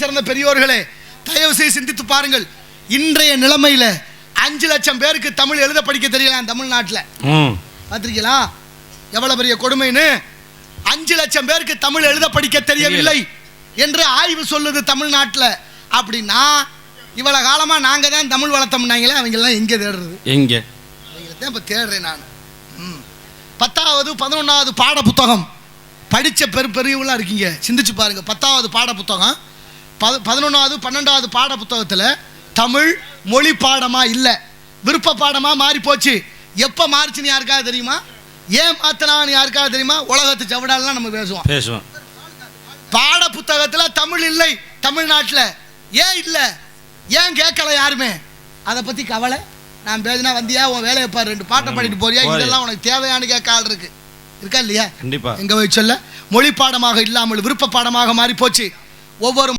சிறந்த பெரியோர்களே தயவு செய்து சிந்தித்து பாருங்கள். இன்றைய நிலைமையில அஞ்சு லட்சம் பேருக்கு தமிழ் எழுத படிக்க தெரியலாம் தமிழ்நாட்டில்? பார்த்திருக்கீங்களா? எவ்வளவு பெரிய கொடுமைன்னு? அஞ்சு லட்சம் பேருக்கு தமிழ் எழுத படிக்க தெரியவில்லை என்று ஆய்வு சொல்லுது தமிழ்நாட்டில். அப்படின்னா இவ்வளவு காலமா நாங்க தான் தமிழ் வளர்த்தோம்னாங்களே அவங்க எல்லாம் எங்க தேடுறது? எங்க? தான் இப்போ தேடுறேன் நான். பத்தாவது பதினொன்றாவது பாட புத்தகம் படித்த பெரு பெரியவங்களாம் இருக்கீங்க. சிந்திச்சு பாருங்க. பத்தாவது பாட புத்தகம் பத பதினொன்றாவது பன்னெண்டாவது பாட புத்தகத்தில் தமிழ் மொழி பாடமாக இல்லை. விருப்ப பாடமாக மாறி போச்சு. எப்போ மாறிச்சுன்னு யாருக்காவது தெரியுமா? ஏன் மாத்தினான்னு யாருக்காவது தெரியுமா? உலகத்து சவிடாலாம் நம்ம பேசுவோம். பேசுவோம். பாட புத்தகத்தில் தமிழ் இல்லை தமிழ்நாட்டில். ஏன் இல்லை? ஏன் கேட்கல யாருமே? அதை பற்றி கவலை. நான் பேசினா வந்தியா? உன் வேலையை பாரு. ரெண்டு பாட்டை பாடிட்டு போறியா. இதெல்லாம் உனக்கு தேவையானு கேட்க ஆள் இருக்கு. இருக்கா இல்லையா? கண்டிப்பா. எங்க போய் சொல்ல? மொழி பாடமாக இல்லாமல் விருப்ப பாடமாக மாறி போச்சு. ஒவ்வொரு